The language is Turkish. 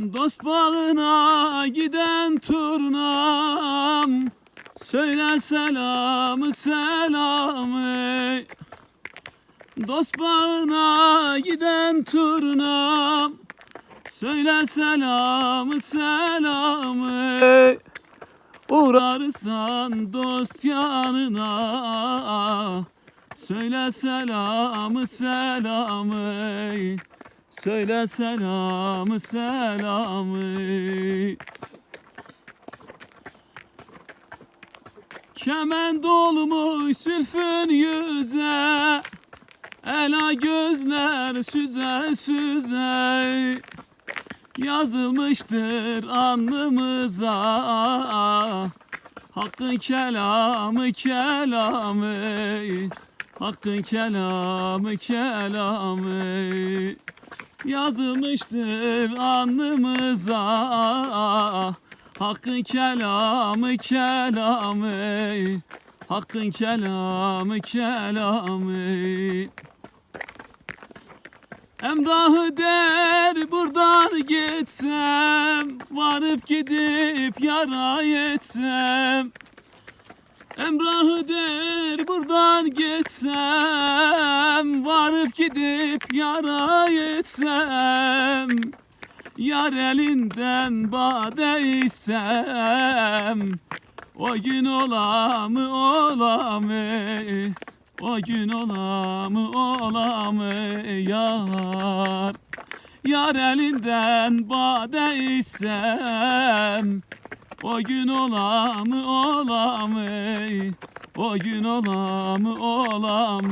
Dost bağına giden turnam. Söyle selamı selamı. Dost bağına giden turnam. Söyle selamı selamı. Uğrarsan dost yanına. Söyle selamı selamı Söyle selamı selamı. Kemen dolmuş sülfün yüze Ela gözler süze süze. Yazılmıştır alnımıza Hakkın kelamı kelamı. Hakkın kelamı kelamı Yazılmıştır alnımıza. Hakkın kelamı kelamı. Hakkın kelamı kelamı. Emrahı der buradan geçsem Varıp gidip yara yetsem Emrahı der buradan geçsem Varıp gidip yara yetsem Yar elinden bade içsem O gün ola mı ola mı? O gün ola mı ola mı yar? Yar elinden bade içsem O gün ola mı ola O gün ola mı ola